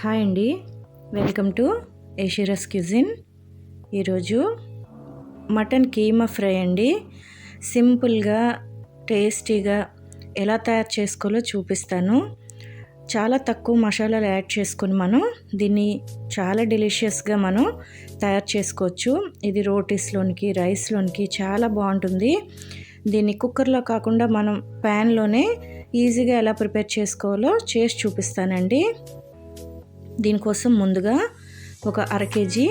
Hi అండి. Welcome to ఏషిరస్ cuisine ఈరోజు మటన్ కీమా ఫ్రై అండి. సింపుల్గా టేస్టీగా ఎలా తయారు చేసుకోవాలో చూపిస్తాను. చాలా తక్కువ మసాలాలు యాడ్ చేసుకొని మనం దీన్ని చాలా డెలిషియస్గా మనం తయారు చేసుకోవచ్చు. ఇది రోటీస్లోనికి రైస్లోనికి చాలా బాగుంటుంది. దీన్ని కుక్కర్లో కాకుండా మనం ప్యాన్లోనే ఈజీగా ఎలా ప్రిపేర్ చేసుకోవాలో చేసి చూపిస్తానండి. దీనికోసం ముందుగా ఒక అర కేజీ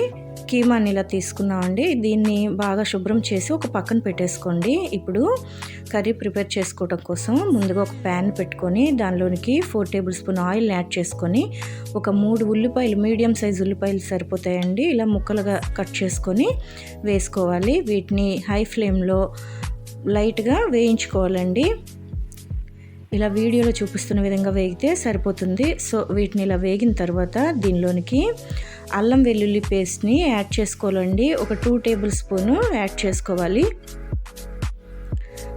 కీమాని ఇలా తీసుకున్నామండి. దీన్ని బాగా శుభ్రం చేసి ఒక పక్కన పెట్టేసుకోండి. ఇప్పుడు కర్రీ ప్రిపేర్ చేసుకోవడం కోసం ముందుగా ఒక ప్యాన్ పెట్టుకొని దానిలోనికి four tablespoon oil add చేసుకొని ఒక మూడు ఉల్లిపాయలు మీడియం సైజ్ ఉల్లిపాయలు సరిపోతాయండి. ఇలా ముక్కలుగా కట్ చేసుకొని వేసుకోవాలి. వీటిని హై ఫ్లేమ్లో లైట్గా వేయించుకోవాలండి. ఇలా వీడియోలో చూపిస్తున్న విధంగా వేగితే సరిపోతుంది. సో వీటిని ఇలా వేగిన తర్వాత దీనిలోనికి అల్లం వెల్లుల్లి పేస్ట్ని యాడ్ చేసుకోవాలండి. ఒక టూ టేబుల్ స్పూను యాడ్ చేసుకోవాలి.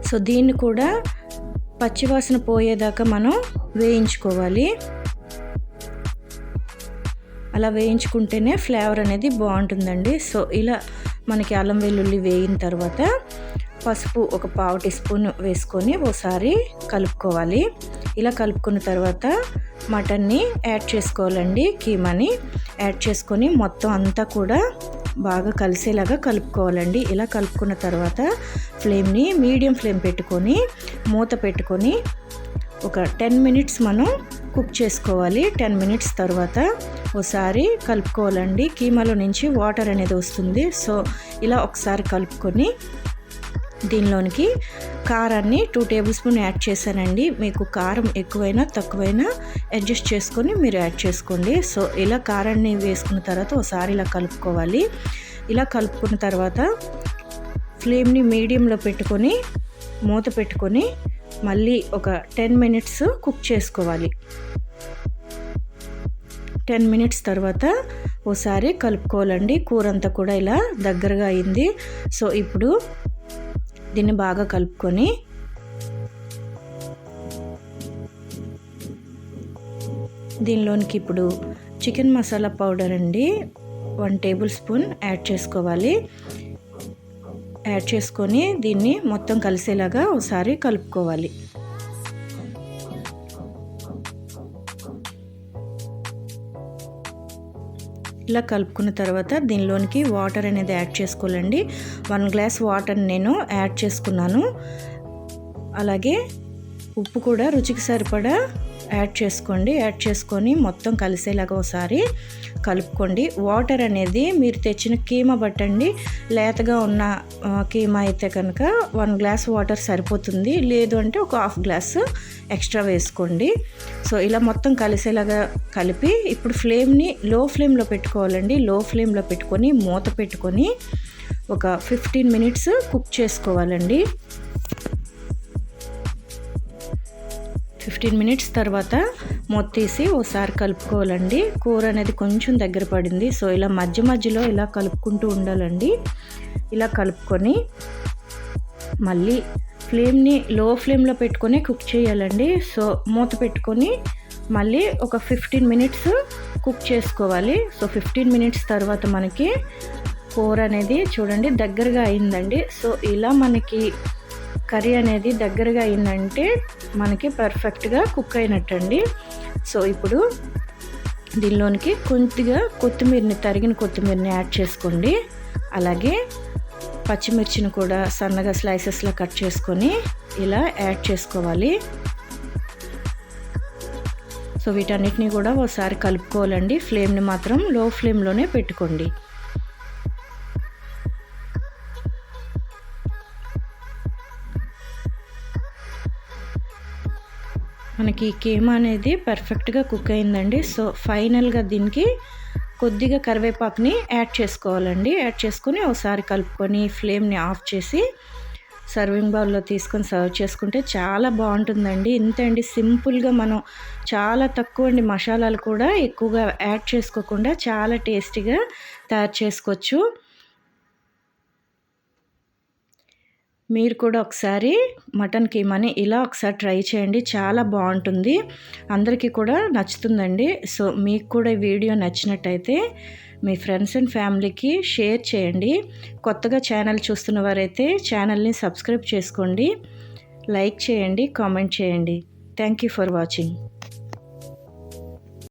సో దీన్ని కూడా పచ్చివాసన పోయేదాకా మనం వేయించుకోవాలి. అలా వేయించుకుంటేనే ఫ్లేవర్ అనేది బాగుంటుందండి. సో ఇలా మనకి అల్లం వెల్లుల్లి వేయిన తర్వాత పసుపు ఒక పావు టీ స్పూన్ వేసుకొని ఒకసారి కలుపుకోవాలి. ఇలా కలుపుకున్న తర్వాత మటన్ని యాడ్ చేసుకోవాలండి కీమాని యాడ్ చేసుకొని మొత్తం అంతా కూడా బాగా కలిసేలాగా కలుపుకోవాలండి. ఇలా కలుపుకున్న తర్వాత ఫ్లేమ్ని మీడియం ఫ్లేమ్ పెట్టుకొని మూత పెట్టుకొని ఒక టెన్ మినిట్స్ మనం కుక్ చేసుకోవాలి. టెన్ మినిట్స్ తర్వాత ఒకసారి కలుపుకోవాలండి. కీమాలో నుంచి వాటర్ అనేది వస్తుంది. సో ఇలా ఒకసారి కలుపుకొని దీనిలోనికి కారాన్ని టూ టేబుల్ స్పూన్ యాడ్ చేశానండి. మీకు కారం ఎక్కువైనా తక్కువైనా అడ్జస్ట్ చేసుకొని మీరు యాడ్ చేసుకోండి. సో ఇలా కారాన్ని వేసుకున్న తర్వాత ఒకసారి ఇలా కలుపుకోవాలి. ఇలా కలుపుకున్న తర్వాత ఫ్లేమ్ని మీడియంలో పెట్టుకొని మూత పెట్టుకొని మళ్ళీ ఒక టెన్ మినిట్స్ కుక్ చేసుకోవాలి. టెన్ మినిట్స్ తర్వాత ఓసారి కలుపుకోవాలండి. కూర అంతా కూడా ఇలా దగ్గరగా అయింది. సో ఇప్పుడు దీన్ని బాగా కలుపుకొని దీనిలోనికి ఇప్పుడు చికెన్ మసాలా పౌడర్ అండి వన్ టేబుల్ స్పూన్ యాడ్ చేసుకోవాలి. యాడ్ చేసుకొని దీన్ని మొత్తం కలిసేలాగా ఒకసారి కలుపుకోవాలి. ఇలా కలుపుకున్న తర్వాత దీనిలోనికి వాటర్ అనేది యాడ్ చేసుకోవాలండి. వన్ గ్లాస్ వాటర్ నేను యాడ్ చేసుకున్నాను. అలాగే ఉప్పు కూడా రుచికి సరిపడా యాడ్ చేసుకోండి. యాడ్ చేసుకొని మొత్తం కలిసేలాగా ఒకసారి కలుపుకోండి. వాటర్ అనేది మీరు తెచ్చిన కీమా బట్టండి. లేతగా ఉన్న కీమా అయితే కనుక వన్ గ్లాస్ వాటర్ సరిపోతుంది. లేదు అంటే ఒక హాఫ్ గ్లాస్ ఎక్స్ట్రా వేసుకోండి. సో ఇలా మొత్తం కలిసేలాగా కలిపి ఇప్పుడు ఫ్లేమ్ని లో ఫ్లేమ్లో పెట్టుకోవాలండి. లో ఫ్లేమ్లో పెట్టుకొని మూత పెట్టుకొని ఒక ఫిఫ్టీన్ మినిట్స్ కుక్ చేసుకోవాలండి. ఫిఫ్టీన్ మినిట్స్ తర్వాత మొత్తేసి ఓసారి కలుపుకోవాలండి. కూర అనేది కొంచెం దగ్గర పడింది. సో ఇలా మధ్య మధ్యలో ఇలా కలుపుకుంటూ ఉండాలండి. ఇలా కలుపుకొని మళ్ళీ ఫ్లేమ్ని లో ఫ్లేమ్లో పెట్టుకొని కుక్ చేయాలండి. సో మూత పెట్టుకొని మళ్ళీ ఒక ఫిఫ్టీన్ మినిట్స్ కుక్ చేసుకోవాలి. సో ఫిఫ్టీన్ మినిట్స్ తర్వాత మనకి కూర అనేది చూడండి దగ్గరగా అయిందండి. సో ఇలా మనకి కర్రీ అనేది దగ్గరగా అయిందంటే మనకి పర్ఫెక్ట్గా కుక్ అయినట్టండి. సో ఇప్పుడు దీనిలోనికి కొద్దిగా కొత్తిమీరని తరిగిన కొత్తిమీరని యాడ్ చేసుకోండి. అలాగే పచ్చిమిర్చిని కూడా సన్నగా స్లైసెస్లో కట్ చేసుకొని ఇలా యాడ్ చేసుకోవాలి. సో వీటన్నిటిని కూడా ఒకసారి కలుపుకోవాలండి. ఫ్లేమ్ని మాత్రం లో ఫ్లేమ్లోనే పెట్టుకోండి. మనకి కేమ అనేది పర్ఫెక్ట్గా కుక్ అయిందండి. సో ఫైనల్గా దీనికి కొద్దిగా కరివేపాకుని యాడ్ చేసుకోవాలండి. యాడ్ చేసుకొని ఒకసారి కలుపుకొని ఫ్లేమ్ని ఆఫ్ చేసి సర్వింగ్ బౌల్లో తీసుకొని సర్వ్ చేసుకుంటే చాలా బాగుంటుందండి. ఇంత అండి సింపుల్గా మనం చాలా తక్కువ అండి మసాలాలు కూడా ఎక్కువగా యాడ్ చేసుకోకుండా చాలా టేస్టీగా తయారు చేసుకోవచ్చు. మీరు కూడా ఒకసారి మటన్ కీమాని ఇలా ఒకసారి ట్రై చేయండి. చాలా బాగుంటుంది. అందరికీ కూడా నచ్చుతుందండి. సో మీకు కూడా ఈ వీడియో నచ్చినట్టయితే మీ ఫ్రెండ్స్ అండ్ ఫ్యామిలీకి షేర్ చేయండి. కొత్తగా ఛానల్ చూస్తున్న వారైతే ఛానల్ని సబ్స్క్రైబ్ చేసుకోండి. లైక్ చేయండి కామెంట్ చేయండి. Thank you for watching.